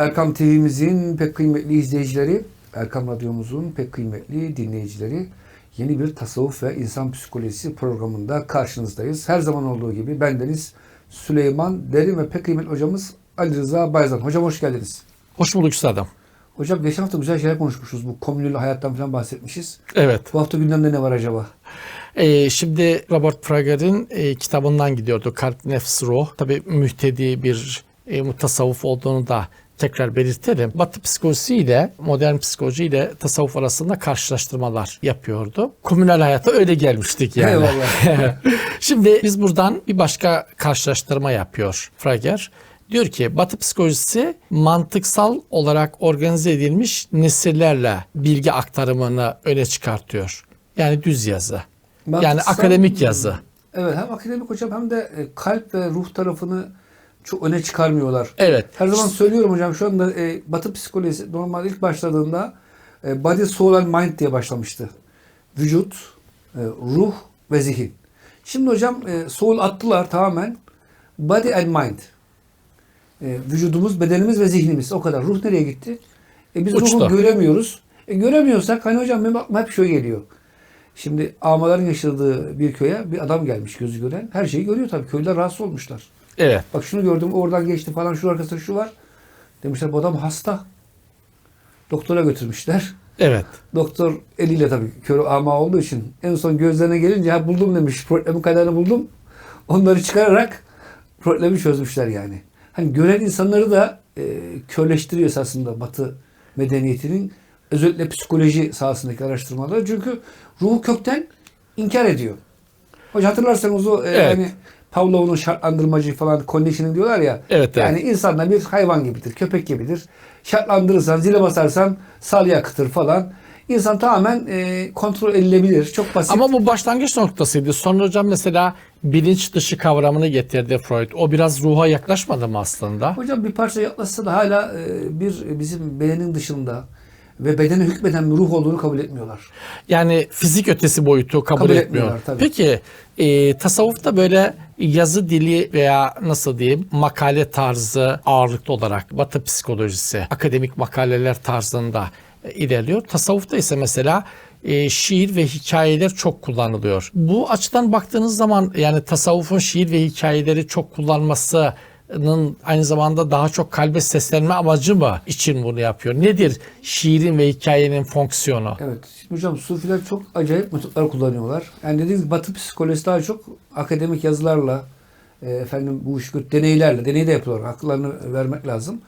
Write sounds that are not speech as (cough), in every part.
Erkam TV'mizin pek kıymetli izleyicileri, Erkam Radyomuzun pek kıymetli dinleyicileri yeni bir tasavvuf ve insan psikolojisi programında karşınızdayız. Her zaman olduğu gibi bendeniz Süleyman Derin ve pek kıymetli hocamız Ali Rıza Bayzan. Hocam hoş geldiniz. Hoş bulduk üstadım. Hocam geçen hafta güzel şeyler konuşmuşuz. Bu komünül hayattan falan bahsetmişiz. Evet. Bu hafta gündemde ne var acaba? Ee, şimdi Robert Prager'in e, kitabından gidiyordu. Kalp Nefs Ruh. Tabii mühtedi bir e, mutasavvuf olduğunu da tekrar belirtelim. Batı psikolojisi ile modern psikoloji ile tasavvuf arasında karşılaştırmalar yapıyordu. Komünel hayata öyle gelmiştik yani. Eyvallah. (laughs) Şimdi biz buradan bir başka karşılaştırma yapıyor Prager. Diyor ki Batı psikolojisi mantıksal olarak organize edilmiş nesillerle bilgi aktarımını öne çıkartıyor. Yani düz yazı. Yani Mantıksal- akademik yazı. Evet hem akademik hocam hem de e, kalp ve ruh tarafını çok öne çıkarmıyorlar. Evet. Her zaman söylüyorum hocam şu anda e, Batı psikolojisi normal ilk başladığında e, body, soul and mind diye başlamıştı. Vücut, e, ruh ve zihin. Şimdi hocam e, soul attılar tamamen. Body and mind. E, vücudumuz, bedenimiz ve zihnimiz. O kadar. Ruh nereye gitti? E, biz Uçtu. ruhu göremiyoruz. E, göremiyorsak hani hocam benim aklıma hep şöyle geliyor. Şimdi Amaların yaşadığı bir köye bir adam gelmiş gözü gören. Her şeyi görüyor tabii. Köylüler rahatsız olmuşlar. Evet. Bak şunu gördüm oradan geçti falan şu arkasında şu var. Demişler bu adam hasta. Doktora götürmüşler. Evet. Doktor eliyle tabii kör ama olduğu için en son gözlerine gelince ha buldum demiş. Problemin kadarını buldum. Onları çıkararak problemi çözmüşler yani. Hani gören insanları da e, körleştiriyor esasında Batı medeniyetinin özellikle psikoloji sahasındaki araştırmaları. Çünkü ruhu kökten inkar ediyor. Hocam hatırlarsanız o e, Evet. hani Pavlov'un şartlandırmacı falan conditioning diyorlar ya. Evet, yani insanlar bir hayvan gibidir, köpek gibidir. Şartlandırırsan, zile basarsan salya akıtır falan. İnsan tamamen e, kontrol edilebilir. Çok basit. Ama bu başlangıç noktasıydı. Sonra hocam mesela bilinç dışı kavramını getirdi Freud. O biraz ruha yaklaşmadı mı aslında? Hocam bir parça yaklaşsa da hala e, bir bizim bedenin dışında ve bedene hükmeden bir ruh olduğunu kabul etmiyorlar. Yani fizik ötesi boyutu kabul, Kabul etmiyor. etmiyorlar, tabii. Peki e, tasavvufta böyle yazı dili veya nasıl diyeyim makale tarzı ağırlıklı olarak Batı psikolojisi akademik makaleler tarzında e, ilerliyor. Tasavvufta ise mesela e, şiir ve hikayeler çok kullanılıyor. Bu açıdan baktığınız zaman yani tasavvufun şiir ve hikayeleri çok kullanmasının aynı zamanda daha çok kalbe seslenme amacı mı için bunu yapıyor? Nedir şiirin ve hikayenin fonksiyonu? Evet. Şimdi hocam sufiler çok acayip metotlar kullanıyorlar. Yani dediğiniz gibi Batı psikolojisi daha çok akademik yazılarla e, efendim bu iş deneylerle, deney de yapıyorlar. Haklarını vermek lazım.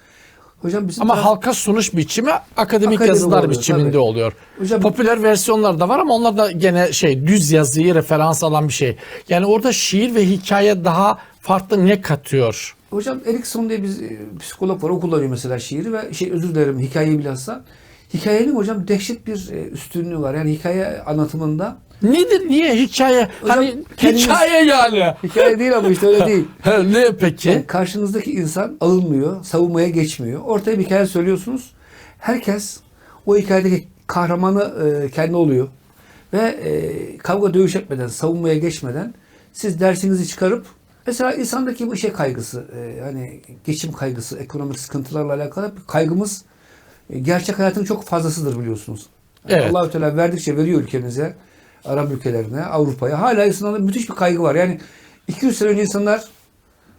Hocam bizim Ama taraf- halka sunuş biçimi akademik Akademik yazılar oluyor, biçiminde tabii. oluyor. Hocam- Popüler versiyonlar da var ama onlar da gene şey düz yazıyı referans alan bir şey. Yani orada şiir ve hikaye daha farklı ne katıyor? Hocam Erikson diye bir e, psikolog var. O kullanıyor mesela şiiri ve şey özür dilerim hikayeyi bilhassa. Hikayenin hocam dehşet bir e, üstünlüğü var. Yani hikaye anlatımında Nedir? Niye hikaye? Hocam, hani kendiniz- hikaye yani. hikaye değil ama işte öyle (laughs) değil. Ne peki? Yani karşınızdaki insan alınmıyor, savunmaya geçmiyor. Ortaya bir hikaye söylüyorsunuz. Herkes o hikayedeki kahramanı e, kendi oluyor. Ve e, kavga dövüş etmeden, savunmaya geçmeden siz dersinizi çıkarıp mesela insandaki bu şey kaygısı, e, hani geçim kaygısı, ekonomik sıkıntılarla alakalı bir kaygımız e, gerçek hayatın çok fazlasıdır biliyorsunuz. Yani Evet. Allah-u Teala verdikçe veriyor ülkemize, Arap ülkelerine, Avrupa'ya. Hala insanlarda müthiş bir kaygı var. Yani 200 sene önce insanlar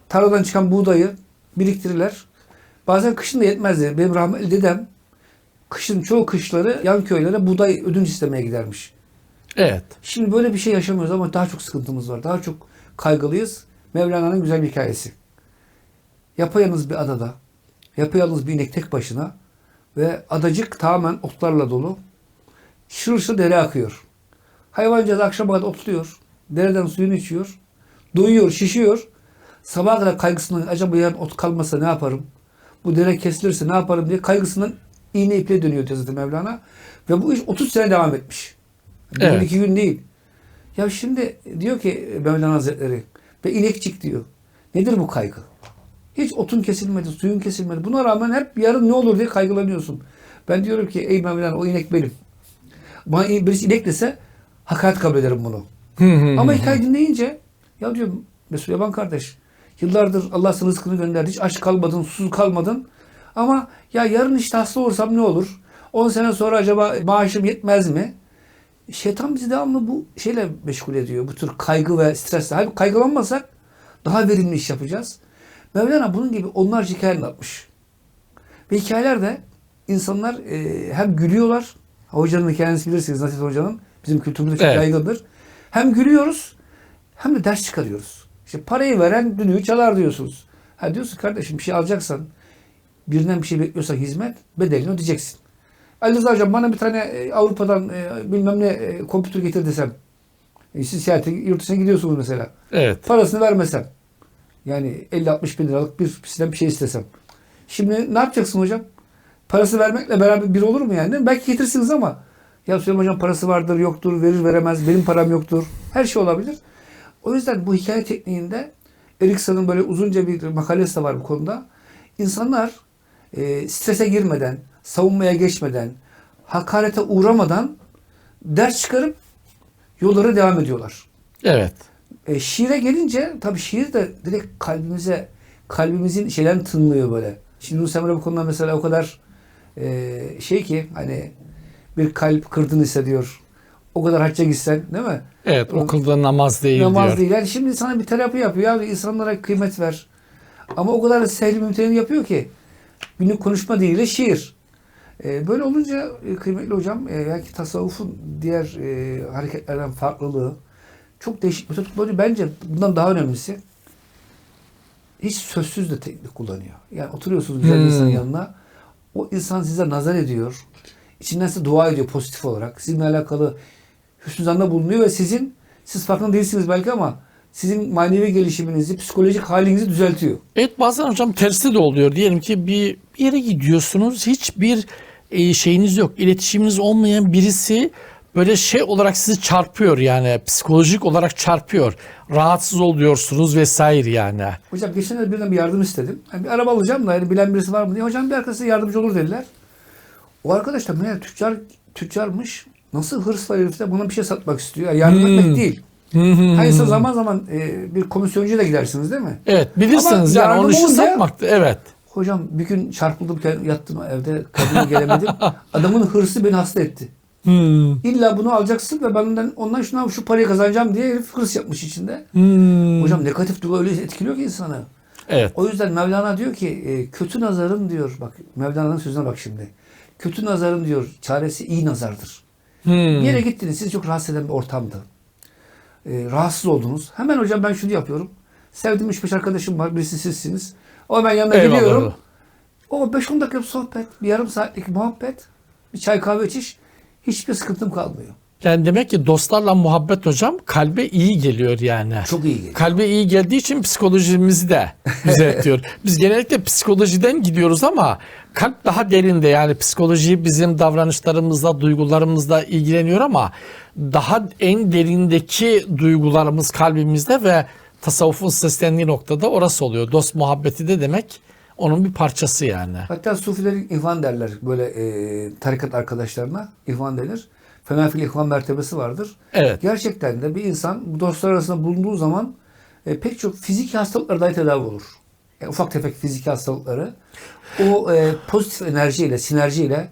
tarladan çıkan buğdayı biriktirirler. Bazen kışın da yetmezdi. Benim rahmetli dedem kışın çoğu kışları yan köylere buğday ödünç istemeye gidermiş. Evet. Şimdi böyle bir şey yaşamıyoruz ama daha çok sıkıntımız var. Daha çok kaygılıyız. Mevlana'nın güzel bir hikayesi. Yapayalnız bir adada, yapayalnız bir inek tek başına ve adacık tamamen otlarla dolu. Şır şır dere akıyor. Hayvancağız akşama kadar otluyor. Dereden suyunu içiyor. Doyuyor, şişiyor. Sabaha kadar kaygısından acaba yarın ot kalmasa ne yaparım? Bu dere kesilirse ne yaparım diye kaygısından iğne iple dönüyor Hazreti Mevlana. Ve bu iş 30 sene devam etmiş. Bir gün, Evet. iki gün değil. Ya şimdi diyor ki Mevlana Hazretleri ve inekçik diyor. Nedir bu kaygı? Hiç otun kesilmedi, suyun kesilmedi. Buna rağmen hep yarın ne olur diye kaygılanıyorsun. Ben diyorum ki ey Mevlana o inek benim. Bana birisi inek dese hakaret kabul ederim bunu. Ama hikaye dinleyince ya diyorum Mesut Yaban kardeş yıllardır Allah sana rızkını gönderdi. Hiç aç kalmadın, susuz kalmadın. Ama ya yarın işte hasta olursam ne olur? 10 sene sonra acaba maaşım yetmez mi? Şeytan bizi devamlı bu şeyle meşgul ediyor. Bu tür kaygı ve stresle. Halbuki kaygılanmasak daha verimli iş yapacağız. Mevlana bunun gibi onlarca hikaye anlatmış. Ve hikayelerde insanlar e, hem gülüyorlar. Hocanın hikayesi bilirsiniz Nasip Hoca'nın. Bizim kültürümüzde çok Evet. yaygındır. Hem gülüyoruz hem de ders çıkarıyoruz. İşte parayı veren düdüğü çalar diyorsunuz. Ha diyorsun kardeşim bir şey alacaksan birinden bir şey bekliyorsan hizmet bedelini ödeyeceksin. Ali Rıza Hocam bana bir tane e, Avrupa'dan e, bilmem ne e, kompütür getir desem. E, siz seyahate yurt dışına gidiyorsunuz mesela. Evet. Parasını vermesem. Yani 50-60 bin liralık bir sizden bir şey istesem. Şimdi ne yapacaksın hocam? Parası vermekle beraber bir olur mu yani? Belki getirirsiniz ama ya Süleyman hocam parası vardır, yoktur, verir veremez, benim param yoktur. Her şey olabilir. O yüzden bu hikaye tekniğinde Erikson'un böyle uzunca bir makalesi de var bu konuda. İnsanlar e, strese girmeden, savunmaya geçmeden, hakarete uğramadan ders çıkarıp yollara devam ediyorlar. Evet. E, şiire gelince tabii şiir de direkt kalbimize kalbimizin şeyden tınlıyor böyle. Şimdi Yunus Emre bu konuda mesela o kadar e, şey ki hani bir kalp kırdın hissediyor. O kadar hacca gitsen değil mi? Evet. Okulda namaz değil Namaz diyor. değil. Yani şimdi sana bir terapi yapıyor. Ya insanlara kıymet ver. Ama o kadar sehli mümteni yapıyor ki. Günlük konuşma diliyle şiir. E, böyle olunca e, kıymetli hocam e, belki tasavvufun diğer e, hareketlerden farklılığı çok değişik bir tutmaları bence bundan daha önemlisi hiç sözsüz de teknik kullanıyor. Yani oturuyorsunuz güzel bir Hmm. insanın yanına o insan size nazar ediyor. İçinden size dua ediyor pozitif olarak. Sizinle alakalı hüsnü zanna bulunuyor ve sizin siz farkında değilsiniz belki ama sizin manevi gelişiminizi, psikolojik halinizi düzeltiyor. Evet bazen hocam tersi de oluyor. Diyelim ki bir, bir yere gidiyorsunuz. Hiçbir e, şeyiniz yok. İletişiminiz olmayan birisi böyle şey olarak sizi çarpıyor yani. Psikolojik olarak çarpıyor. Rahatsız oluyorsunuz vesaire yani. Hocam geçen de birden bir yardım istedim. Yani bir araba alacağım da yani bilen birisi var mı diye. Hocam bir arkadaşa yardımcı olur dediler. O arkadaş da meğer tüccar, tüccarmış. Nasıl hırs var herifte buna bir şey satmak istiyor. Yani yardım Hmm. etmek değil. Hani insan zaman zaman e, bir komisyoncuya da gidersiniz değil mi? Evet bilirsiniz Ama yani onu olunca- satmaktı. Evet. Hocam bir gün çarpıldım yattım evde kadına gelemedim. (laughs) Adamın hırsı beni hasta etti. Hmm. İlla bunu alacaksın ve benden ondan şuna şu parayı kazanacağım diye herif hırs yapmış içinde. Hmm. Hocam negatif duygu öyle etkiliyor ki insanı. Evet. O yüzden Mevlana diyor ki e, kötü nazarın diyor bak Mevlana'nın sözüne bak şimdi. Kötü nazarın diyor çaresi iyi nazardır. Hmm. Bir yere gittiniz sizi çok rahatsız eden bir ortamdı. E, rahatsız oldunuz. Hemen hocam ben şunu yapıyorum. Sevdiğim 3-5 arkadaşım var. Birisi sizsiniz. O ben yanına Eyvallah. gidiyorum. O 5-10 dakika bir sohbet, bir yarım saatlik muhabbet, bir çay kahve içiş. Hiçbir sıkıntım kalmıyor. Yani demek ki dostlarla muhabbet hocam kalbe iyi geliyor yani. Çok iyi geliyor. Kalbe iyi geldiği için psikolojimizi de (laughs) düzeltiyor. Biz genellikle psikolojiden gidiyoruz ama kalp daha derinde yani psikoloji bizim davranışlarımızla, duygularımızla ilgileniyor ama daha en derindeki duygularımız kalbimizde ve tasavvufun seslendiği noktada orası oluyor. Dost muhabbeti de demek onun bir parçası yani. Hatta sufilerin ihvan derler böyle e, tarikat arkadaşlarına ihvan denir. Fenafil ihvan mertebesi vardır. Evet. Gerçekten de bir insan bu dostlar arasında bulunduğu zaman e, pek çok fiziki hastalıklar dahi tedavi olur. Yani ufak tefek fiziki hastalıkları o e, pozitif enerjiyle, sinerjiyle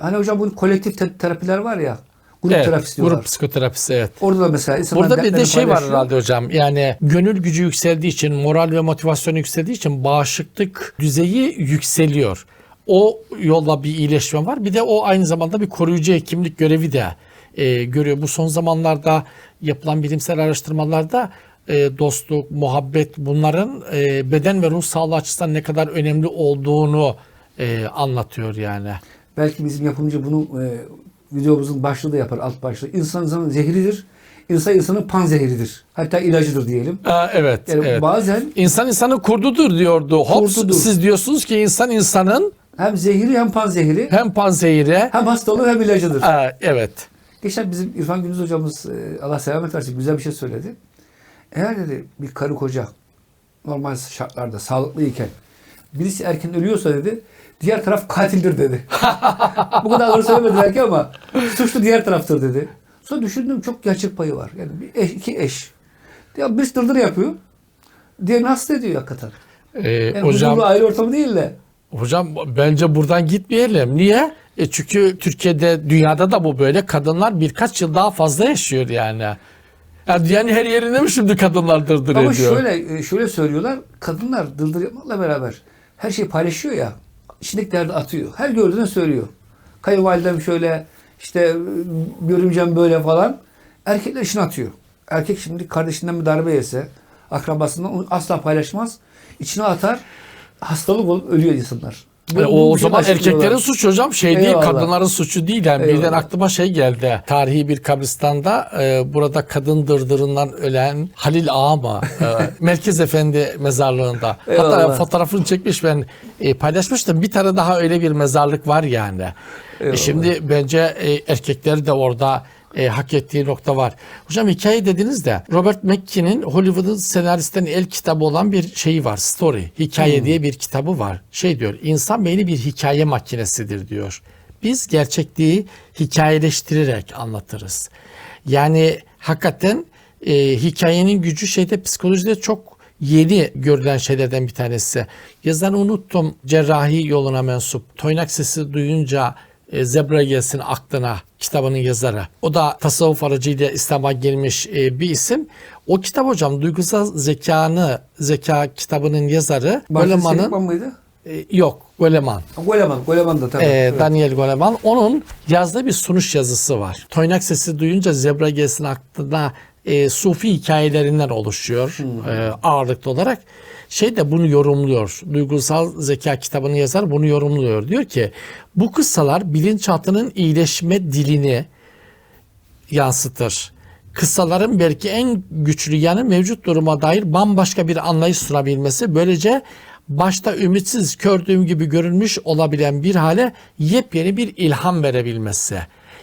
hani hocam bunun kolektif te- terapiler var ya grup Evet, terapisi diyorlar. grup psikoterapisi evet. Orada da mesela insanlar Burada bir de şey var herhalde hocam. Yani gönül gücü yükseldiği için, moral ve motivasyon yükseldiği için bağışıklık düzeyi yükseliyor. O yolla bir iyileşme var. Bir de o aynı zamanda bir koruyucu hekimlik görevi de e, görüyor. Bu son zamanlarda yapılan bilimsel araştırmalarda e, dostluk, muhabbet bunların e, beden ve ruh sağlığı açısından ne kadar önemli olduğunu e, anlatıyor yani. Belki bizim yapımcı bunu e, videomuzun başlığı da yapar, alt başlığı. İnsan insanın zehridir. İnsan insanın panzehridir. Hatta ilacıdır diyelim. Aa, evet, Yani evet. bazen İnsan insanın kurdudur diyordu. Hobbes Kurdudur. siz diyorsunuz ki insan insanın hem zehri hem panzehri hem panzehire hem hastalığı hem ilacıdır. Aa, evet. Geçen bizim İrfan Gündüz hocamız Allah selamet versin güzel bir şey söyledi. Eğer dedi bir karı koca normal şartlarda sağlıklı iken birisi erken ölüyorsa dedi diğer taraf katildir dedi. (laughs) Bu kadar ağır söylemedi belki ama suçlu diğer taraftır dedi. Sonra düşündüm çok gerçek payı var. Yani bir eş, iki eş. Ya birisi dırdır yapıyor. Diğerini hasta ediyor hakikaten. Ee, Yani hocam aile ortamı değil de. Hocam bence buradan gitmeyelim. Niye? E çünkü Türkiye'de, dünyada da bu böyle. Kadınlar birkaç yıl daha fazla yaşıyor yani. Yani her yerinde mi şimdi kadınlar dırdır Ama ediyor? şöyle e, şöyle söylüyorlar. Kadınlar dıldır yapmakla beraber her şeyi paylaşıyor ya. İçindeki derdi atıyor. Her gördüğünü söylüyor. Kayınvalidem şöyle işte e, görümcem böyle falan. Erkekler işini atıyor. Erkek şimdi kardeşinden bir darbe yese, akrabasından onu asla paylaşmaz. İçine atar. Hastalık olup ölüyor insanlar. E, o, o zaman erkeklerin suçu hocam şey değil Eyvallah. kadınların suçu değil. Yani birden aklıma şey geldi. Tarihi bir kabristanda e, burada kadın dırdırından ölen Halil Ağa mı? E, (laughs) Merkez Efendi mezarlığında. Hatta Eyvallah. fotoğrafını çekmiş ben e, paylaşmıştım. Bir tane daha öyle bir mezarlık var yani. E, şimdi bence e, erkekler de orada e, hak ettiği nokta var. Hocam hikaye dediniz de Robert McKee'nin Hollywood'un senaristlerin el kitabı olan bir şeyi var. Story. Hikaye diye bir kitabı var. Şey diyor. insan beyni bir hikaye makinesidir diyor. Biz gerçekliği hikayeleştirerek anlatırız. Yani hakikaten e, hikayenin gücü şeyde psikolojide çok yeni görülen şeylerden bir tanesi. Yazarı unuttum. Cerrahi yoluna mensup. Toynak sesi duyunca e, zebra gelsin aklına kitabının yazarı. O da tasavvuf aracıyla İslam'a gelmiş e, bir isim. O kitap hocam duygusal zekanı, zeka kitabının yazarı Goleman'ın mıydı? e, yok Goleman. Goleman. Goleman da tabii. Ee. Daniel Goleman. Onun yazdığı bir sunuş yazısı var. Toynak sesi duyunca zebra gelsin aklına e, sufi hikayelerinden oluşuyor e, ağırlıklı olarak. Şey de bunu yorumluyor. Duygusal Zeka kitabını yazar bunu yorumluyor. Diyor ki bu kıssalar bilinçaltının iyileşme dilini yansıtır. Kıssaların belki en güçlü yanı mevcut duruma dair bambaşka bir anlayış sunabilmesi. Böylece başta ümitsiz, kördüğüm gibi görünmüş olabilen bir hale yepyeni bir ilham verebilmesi.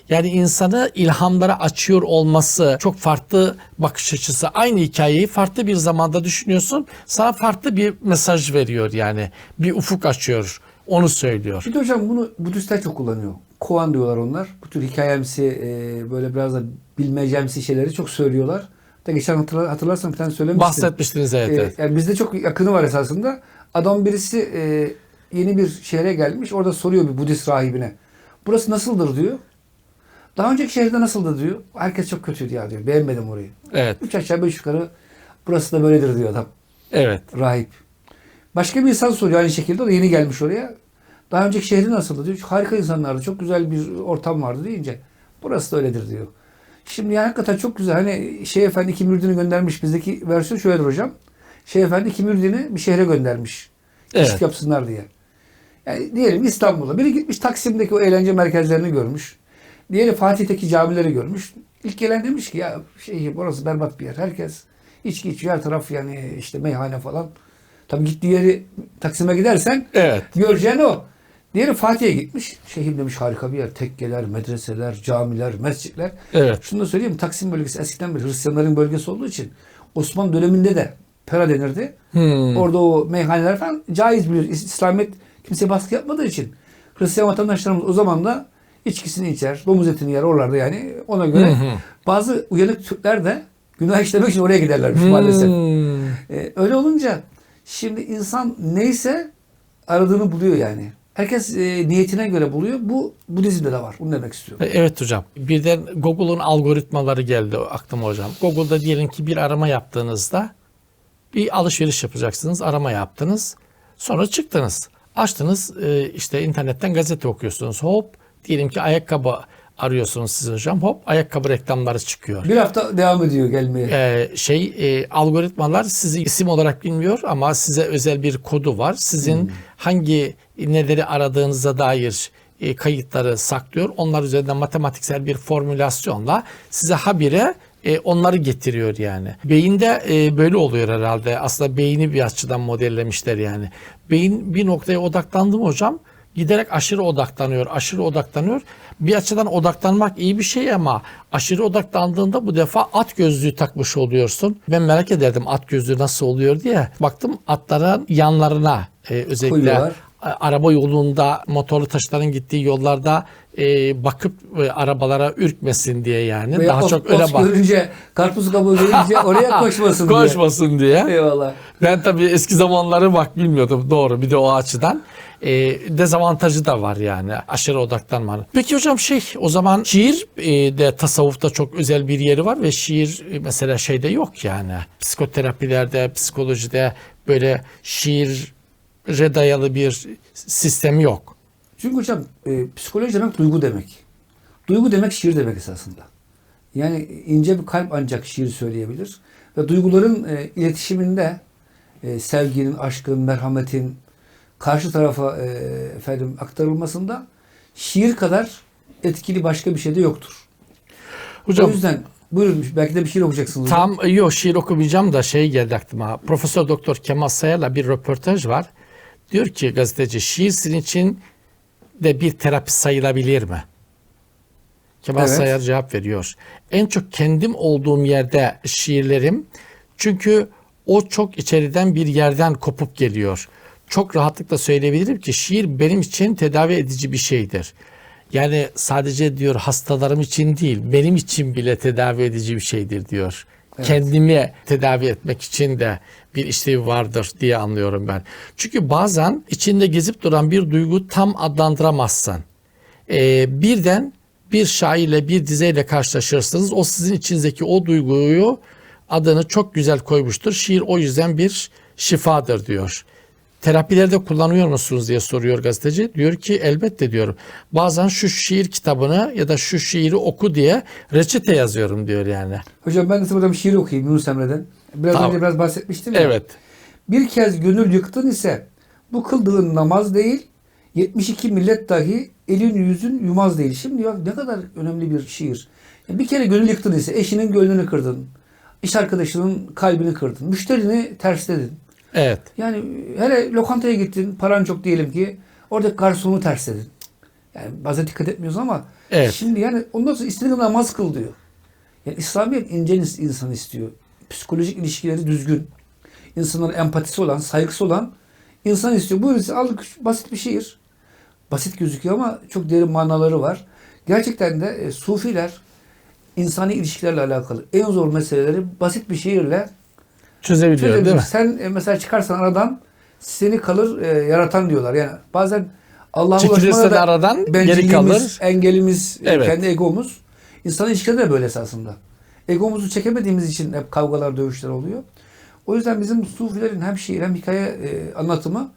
Yani insanı ilhamlara açıyor olması çok farklı bakış açısı. Aynı hikayeyi farklı bir zamanda düşünüyorsun. Sana farklı bir mesaj veriyor yani. Bir ufuk açıyor. Onu söylüyor. Bir de hocam bunu Budistler çok kullanıyor. Koan diyorlar onlar. Bu tür hikayemsi e, böyle biraz da bilmecemsi şeyleri çok söylüyorlar. Da geçen hatırla, hatırlarsan bir tane söylemiştim. Bahsetmiştiniz evet. E, evet. yani bizde çok yakını var esasında. Adam birisi e, yeni bir şehre gelmiş. Orada soruyor bir Budist rahibine. Burası nasıldır diyor. Daha önceki şehirde nasıldı diyor. Herkes çok kötüydü ya diyor. Beğenmedim orayı. Evet. Üç aşağı beş yukarı burası da böyledir diyor adam. Evet. Rahip. Başka bir insan soruyor aynı şekilde. O da yeni gelmiş oraya. Daha önceki şehri nasıldı diyor. Harika insanlardı. Çok güzel bir ortam vardı deyince. Burası da öyledir diyor. Şimdi yani hakikaten çok güzel. Hani Şeyh Efendi iki müridini göndermiş. Bizdeki versiyon şöyledir hocam. Şeyh Efendi iki müridini bir şehre göndermiş. Evet. İşit yapsınlar diye. Yani diyelim İstanbul'a. Biri gitmiş Taksim'deki o eğlence merkezlerini görmüş. Diğeri Fatih'teki camileri görmüş. İlk gelen demiş ki ya şey burası berbat bir yer. Herkes içki içiyor. Her taraf yani işte meyhane falan. Tabii gittiği yeri Taksim'e gidersen Evet. göreceğin o. Diğeri Fatih'e gitmiş. Şehir demiş harika bir yer. Tekkeler, medreseler, camiler, mescitler. Evet. Şunu da söyleyeyim Taksim bölgesi eskiden beri Hristiyanların bölgesi olduğu için Osmanlı döneminde de pera denirdi. Hmm. Orada o meyhaneler falan caiz biliyor. İs- İslamiyet kimseye baskı yapmadığı için Hristiyan vatandaşlarımız o zaman da içkisini içer, domuz etini yer oralarda yani ona göre. Bazı uyanık Türkler de günah işlemek için oraya giderlermiş maalesef. Ee, öyle olunca şimdi insan neyse aradığını buluyor yani. Herkes e, niyetine göre buluyor. Bu Budizm'de de var. Bunu demek istiyorum. E, Evet hocam. Birden Google'un algoritmaları geldi aklıma hocam. Google'da diyelim ki bir arama yaptığınızda bir alışveriş yapacaksınız. Arama yaptınız. Sonra çıktınız. Açtınız e, işte internetten gazete okuyorsunuz. Hop diyelim ki ayakkabı arıyorsunuz siz hocam. Hop ayakkabı reklamları çıkıyor. Bir hafta devam ediyor gelmeye. Ee, şey e, algoritmalar sizi isim olarak bilmiyor ama size özel bir kodu var. Sizin hangi neleri aradığınıza dair e, kayıtları saklıyor. Onlar üzerinden matematiksel bir formülasyonla size habire e, onları getiriyor yani. Beyinde e, böyle oluyor herhalde. Aslında beyni bir açıdan modellemişler yani. Beyin bir noktaya odaklandı mı hocam? Giderek aşırı odaklanıyor, aşırı odaklanıyor. Bir açıdan odaklanmak iyi bir şey ama aşırı odaklandığında bu defa at gözlüğü takmış oluyorsun. Ben merak ederdim at gözlüğü nasıl oluyor diye. Baktım atların yanlarına e, özellikle Koyuyorlar. Araba yolunda motorlu taşıtların gittiği yollarda e, bakıp e, arabalara ürkmesin diye yani. Veya Daha os- çok öyle bak. görünce, karpuz kabuğu görünce (laughs) oraya koşmasın diye. Koşmasın diye. Eyvallah. Ben tabii eski zamanları bak bilmiyordum doğru bir de o açıdan. E, dezavantajı da var yani aşırı odaklanmanın. Peki hocam şey o zaman şiir e, de tasavvufta çok özel bir yeri var ve şiir e, mesela şeyde yok yani. Psikoterapilerde, psikolojide böyle şiire dayalı bir sistem yok. Çünkü hocam e, psikoloji demek duygu demek. Duygu demek şiir demek esasında. Yani ince bir kalp ancak şiir söyleyebilir. Ve duyguların e, iletişiminde e, sevginin, aşkın, merhametin karşı tarafa e, efendim aktarılmasında şiir kadar etkili başka bir şey de yoktur. Hocam o yüzden buyurun belki de bir şiir okuyacaksınız. Tam yok şiir okumayacağım da şey geldi aklıma. Profesör Doktor Kemal Sayar'la bir röportaj var. Diyor ki gazeteci şiir sizin için de bir terapi sayılabilir mi? Kemal Evet. Sayar cevap veriyor. En çok kendim olduğum yerde şiirlerim çünkü o çok içeriden bir yerden kopup geliyor. Çok rahatlıkla söyleyebilirim ki şiir benim için tedavi edici bir şeydir. Yani sadece diyor hastalarım için değil, benim için bile tedavi edici bir şeydir diyor. Kendimi tedavi etmek için de bir işlevi vardır diye anlıyorum ben. Çünkü bazen içinde gezip duran bir duygu tam adlandıramazsan. Ee, birden bir şairle bir dizeyle karşılaşırsınız. O sizin içinizdeki o duyguyu adını çok güzel koymuştur. Şiir o yüzden bir şifadır diyor. Terapilerde kullanıyor musunuz diye soruyor gazeteci. Diyor ki elbette diyorum. Bazen şu şiir kitabını ya da şu şiiri oku diye reçete yazıyorum diyor yani. Hocam ben de size buradan bir şiir okuyayım Yunus Emre'den. Biraz Tamam. önce biraz bahsetmiştim ya. Evet. Bir kez gönül yıktın ise bu kıldığın namaz değil 72 millet dahi elin yüzün yumaz değil. Şimdi bak ne kadar önemli bir şiir. Bir kere gönül yıktın ise eşinin gönlünü kırdın. iş arkadaşının kalbini kırdın. Müşterini tersledin. Evet. Yani hele lokantaya gittin paran çok diyelim ki oradaki garsonu tersledin. Yani bazen dikkat etmiyoruz ama Evet. şimdi yani ondan sonra istediğin namaz kıl diyor. Yani İslamiyet ince ins- insan istiyor. Psikolojik ilişkileri düzgün. İnsanların empatisi olan, saygısı olan insan istiyor. Buyurun size aldık basit bir şiir. Basit gözüküyor ama çok derin manaları var. Gerçekten de e, sufiler insani ilişkilerle alakalı en zor meseleleri basit bir şiirle Çözebiliyor değil mi? Sen e, mesela çıkarsan aradan seni kalır e, yaratan diyorlar. Yani bazen Allah'a ulaşmada da aradan geri kalır. engelimiz, e, Evet. kendi egomuz. İnsan ilişkileri de böyle esasında. Egomuzu çekemediğimiz için hep kavgalar, dövüşler oluyor. O yüzden bizim sufilerin hem şiir hem hikaye e, anlatımı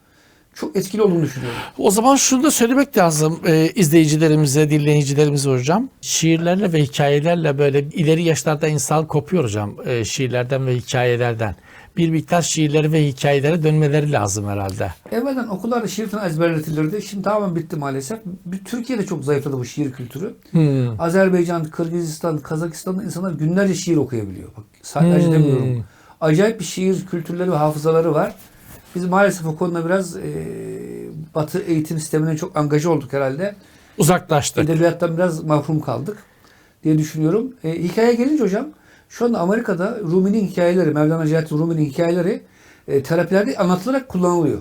çok etkili olduğunu düşünüyorum. O zaman şunu da söylemek lazım e, izleyicilerimize, dinleyicilerimize hocam. Şiirlerle ve hikayelerle böyle ileri yaşlarda insan kopuyor hocam e, şiirlerden ve hikayelerden. Bir miktar şiirleri ve hikayelere dönmeleri lazım herhalde. Evvelden okullarda şiir falan ezberletilirdi. Şimdi tamamen bitti maalesef. Bir- Türkiye'de çok zayıfladı bu şiir kültürü. Hmm. Azerbaycan, Kırgızistan, Kazakistan'da insanlar günlerce şiir okuyabiliyor. Bak sadece Hmm. demiyorum. Acayip bir şiir kültürleri ve hafızaları var. Biz maalesef o konuda biraz e, Batı eğitim sistemine çok angaje olduk herhalde. Uzaklaştık. Edebiyattan biraz mahrum kaldık diye düşünüyorum. E, hikaye gelince hocam şu anda Amerika'da Rumi'nin hikayeleri, Mevlana Celaleddin Rumi'nin hikayeleri e, terapilerde anlatılarak kullanılıyor.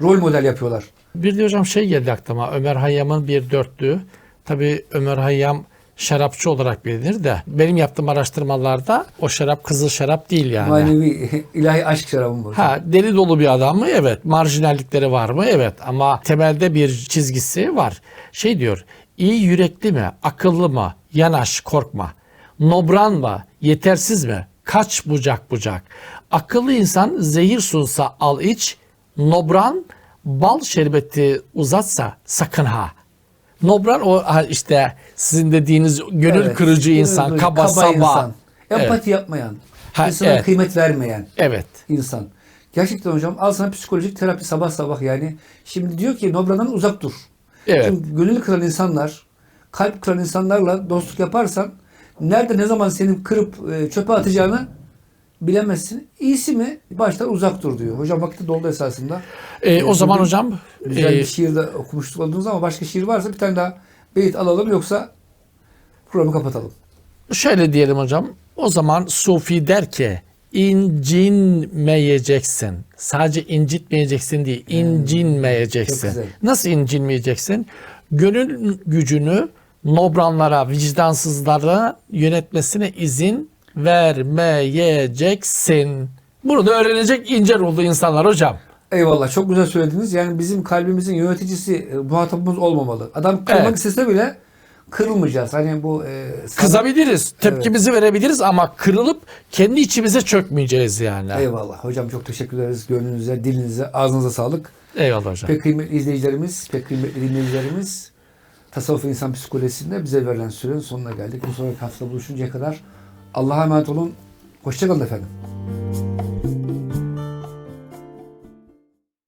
Rol model yapıyorlar. Bir de hocam şey geldi aklıma Ömer Hayyam'ın bir dörtlüğü. Tabii Ömer Hayyam şarapçı olarak bilinir de benim yaptığım araştırmalarda o şarap kızıl şarap değil yani. Manevi, (laughs) ilahi aşk şarabı hocam. Ha deli dolu bir adam mı? Evet. Marjinallikleri var mı? Evet. Ama temelde bir çizgisi var. Şey diyor. iyi yürekli mi? Akıllı mı? Yanaş, korkma. Nobran mı? Yetersiz mi? Kaç bucak bucak. Akıllı insan zehir sunsa al iç. Nobran bal şerbeti uzatsa sakın ha. Nobran o işte sizin dediğiniz gönül Evet, kırıcı insan, kırıcı, kaba, saba. insan. Evet. Empati yapmayan, Ha, insana evet. kıymet vermeyen Evet. insan. Gerçekten hocam al sana psikolojik terapi sabah sabah yani. Şimdi diyor ki Nobra'dan uzak dur. Evet. Çünkü gönül kıran insanlar, kalp kıran insanlarla dostluk yaparsan nerede ne zaman senin kırıp e, çöpe atacağını bilemezsin. İyisi mi? Baştan uzak dur diyor. Hocam vakti doldu esasında. Ee, o zaman bugün hocam Güzel e, bir şiir de okumuştuk olduğunuz ama başka şiir varsa bir tane daha beyit alalım yoksa programı kapatalım. Şöyle diyelim hocam. O zaman Sufi der ki incinmeyeceksin. Sadece incitmeyeceksin değil, incinmeyeceksin. Çok güzel. Nasıl incinmeyeceksin? Gönül gücünü nobranlara, vicdansızlara yönetmesine izin vermeyeceksin. Bunu da öğrenecek ince ruhlu insanlar hocam. Eyvallah çok güzel söylediniz. Yani bizim kalbimizin yöneticisi e, muhatabımız olmamalı. Adam kırmak Evet. istese bile kırılmayacağız. Hani bu e, sadık- Kızabiliriz, tepkimizi verebiliriz ama kırılıp kendi içimize çökmeyeceğiz yani. Eyvallah. Hocam çok teşekkür ederiz. Gönlünüze, dilinize, ağzınıza sağlık. Eyvallah hocam. Pek kıymetli izleyicilerimiz, pek kıymetli dinleyicilerimiz Tasavvuf İnsan Psikolojisi'nde bize verilen sürenin sonuna geldik. Bu sonraki hafta buluşuncaya kadar Allah'a emanet olun. Hoşçakalın efendim.